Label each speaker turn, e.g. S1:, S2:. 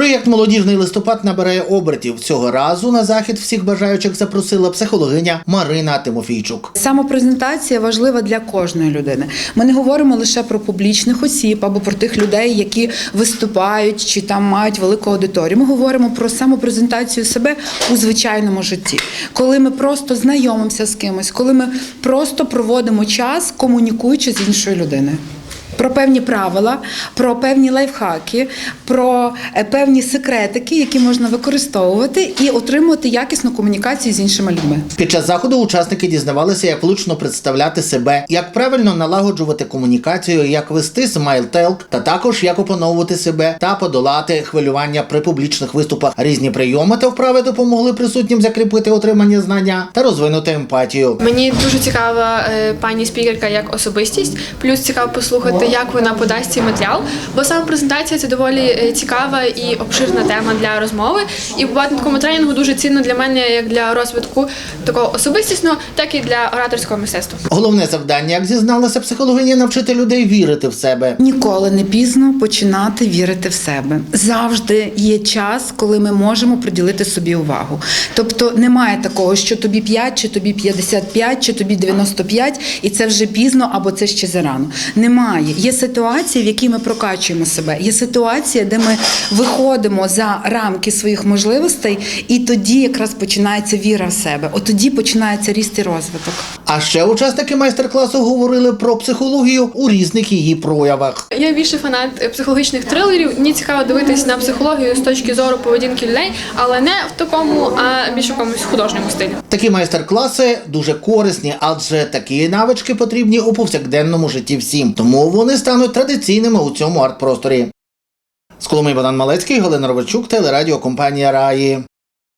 S1: Проєкт Молодіжний листопад набирає обертів. Цього разу на захід всіх бажаючих запросила психологиня Марина Тимофійчук.
S2: Самопрезентація важлива для кожної людини. Ми не говоримо лише про публічних осіб або про тих людей, які виступають чи там мають велику аудиторію. Ми говоримо про самопрезентацію себе у звичайному житті, коли ми просто знайомимося з кимось, коли ми просто проводимо час, комунікуючи з іншою людиною. Про певні правила, про певні лайфхаки, про е, певні секретики, які можна використовувати і отримувати якісну комунікацію з іншими людьми.
S1: Під час заходу учасники дізнавалися, як влучно представляти себе, як правильно налагоджувати комунікацію, як вести смайлтелк, та також як опановувати себе та подолати хвилювання при публічних виступах. Різні прийоми та вправи допомогли присутнім закріпити отримання знання та розвинути емпатію.
S3: Мені дуже цікава е, пані спікерка як особистість. Плюс цікаво послухати, як вона подасть цей матеріал. Бо саме презентація це доволі е, цікава і обширна тема для розмови. І побувати на такому тренінгу дуже цінно для мене, як для розвитку такого особистісного, так і для ораторського мистецтва.
S1: Головне завдання, як зізналася психологиня, навчити людей вірити в себе.
S2: Ніколи не пізно починати вірити в себе. Завжди є час, коли ми можемо приділити собі увагу. Тобто немає такого, що тобі 5, чи тобі 55, чи тобі 95, і це вже пізно або це ще зарано. Немає. Є ситуації, в якій ми прокачуємо себе. Є ситуація, де ми виходимо за рамки своїх можливостей, і тоді якраз починається віра в себе. От тоді починається ріст і розвиток.
S1: А ще учасники майстер-класу говорили про психологію у різних її проявах.
S3: Я більше фанат психологічних трилерів. Мені цікаво дивитись на психологію з точки зору поведінки людей, але не в такому, а більш в якомусь художньому стилі.
S1: Такі майстер-класи дуже корисні, адже такі навички потрібні у повсякденному житті всім. Тому вони стануть традиційними у цьому арт-просторі. З Коломиї Богдан Малецький, Галина Ровачук, телерадіокомпанія Раї.